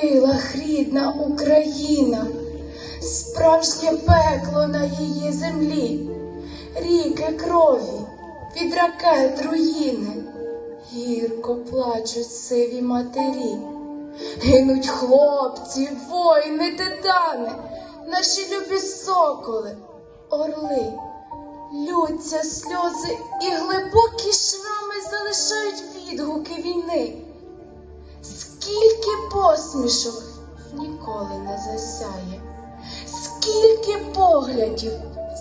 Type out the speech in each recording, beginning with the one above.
крилах рідна Україна, справжнє пекло на її землі, ріки крові від ракет руїни, гірко плачуть сиві матері, гинуть хлопці, воїни, титани, наші любі соколи, орли. Лються сльози і глибокі шрами залишають відгуки війни. Скільки посмішок ніколи не засяє, скільки поглядів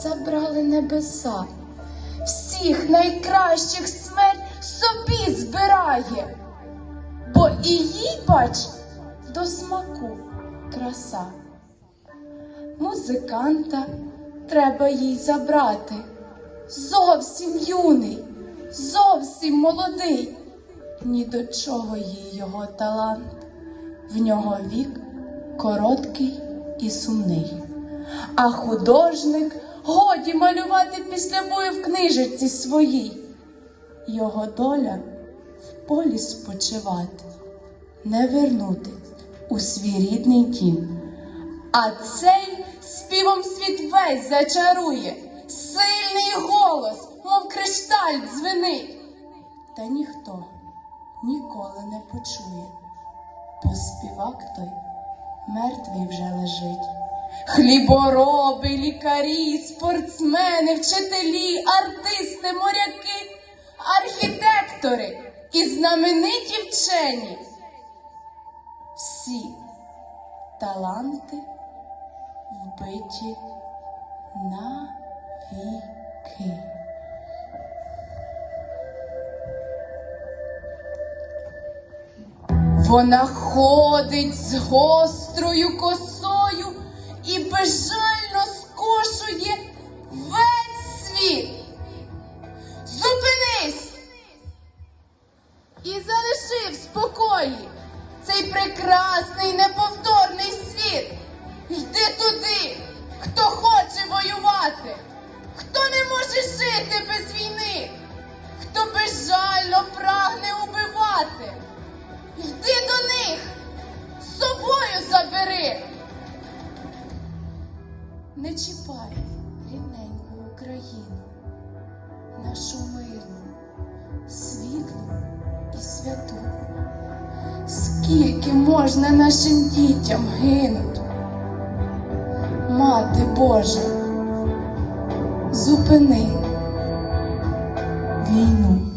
забрали небеса, всіх найкращих смерть собі збирає, бо і їй, бач, до смаку краса. Музиканта треба їй забрати. Зовсім юний, зовсім молодий. Ні до чого їй його талант. В нього вік короткий і сумний. А художник годі малювати після бою в книжечці своїй. Його доля в полі спочивати, не вернути у свій рідний дім. А цей співом світ весь зачарує, сильний голос, мов кришталь дзвенить. Та ніхто ніколи не почує, бо співак той мертвий вже лежить. Хлібороби, лікарі, спортсмени, вчителі, артисти, моряки, архітектори і знамениті вчені. Всі таланти вбиті навіки. Вона ходить з гострою косою і безжально скошує весь світ. Зупинись! І залиши в спокої цей прекрасний неповторний світ. Йди туди, хто хоче воювати, хто не може жити без війни, хто безжально прагне убивати. Йди до них, з собою забери. Не чіпай рідненьку Україну, нашу мирну, світлу і святу. Скільки можна нашим дітям гинуть? Мати Божа, зупини війну.